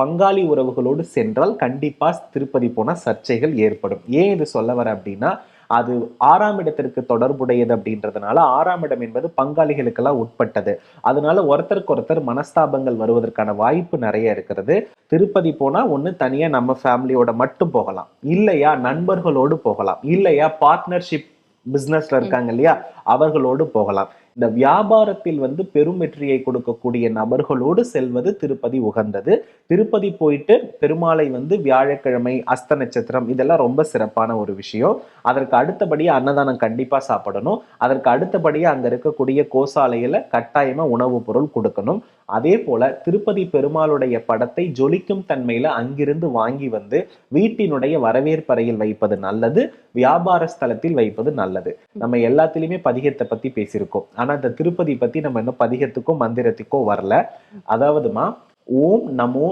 பங்காளி உறவுகளோடு சென்றால் கண்டிப்பாக திருப்பதி போனால் சர்ச்சைகள் ஏற்படும். ஏன் இது சொல்ல வர அப்படின்னா அது ஆறாம் இடத்திற்கு தொடர்புடையது அப்படின்றதுனால ஆறாம் இடம் என்பது பங்காளிகளுக்கெல்லாம் உட்பட்டது. அதனால ஒருத்தருக்கு ஒருத்தர் மனஸ்தாபங்கள் வருவதற்கான வாய்ப்பு நிறைய இருக்கிறது. திருப்பதி போனா ஒன்று தனியா நம்ம ஃபேமிலியோட மட்டும் போகலாம். இல்லையா நண்பர்களோடு போகலாம். இல்லையா பார்ட்னர்ஷிப் பிஸ்னஸ்ல இருக்காங்க இல்லையா அவர்களோடு போகலாம். இந்த வியாபாரத்தில் வந்து பெரும் வெற்றியை கொடுக்கக்கூடிய நபர்களோடு செல்வது திருப்பதி உகந்தது. திருப்பதி போயிட்டு பெருமாளை வந்து வியாழக்கிழமை அஸ்த நட்சத்திரம் இதெல்லாம் ரொம்ப சிறப்பான ஒரு விஷயம். அதற்கு அடுத்தபடியா அன்னதானம் கண்டிப்பா சாப்பிடணும். அதற்கு அடுத்தபடியா அங்க இருக்கக்கூடிய கோசாலையில கட்டாயமா உணவுப் பொருள் கொடுக்கணும். அதே போல திருப்பதி பெருமாளுடைய படத்தை ஜொலிக்கும் தன்மையில அங்கிருந்து வாங்கி வந்து வீட்டினுடைய வரவேற்பறையில் வைப்பது நல்லது. வியாபார ஸ்தலத்தில் வைப்பது நல்லது. நம்ம எல்லாத்திலையுமே பதிகத்தை பத்தி பேசியிருக்கோம். ஆனா இந்த திருப்பதி பத்தி நம்ம இன்னும் பதிகத்துக்கோ மந்திரத்துக்கோ வரல. அதாவதுமா ஓம் நமோ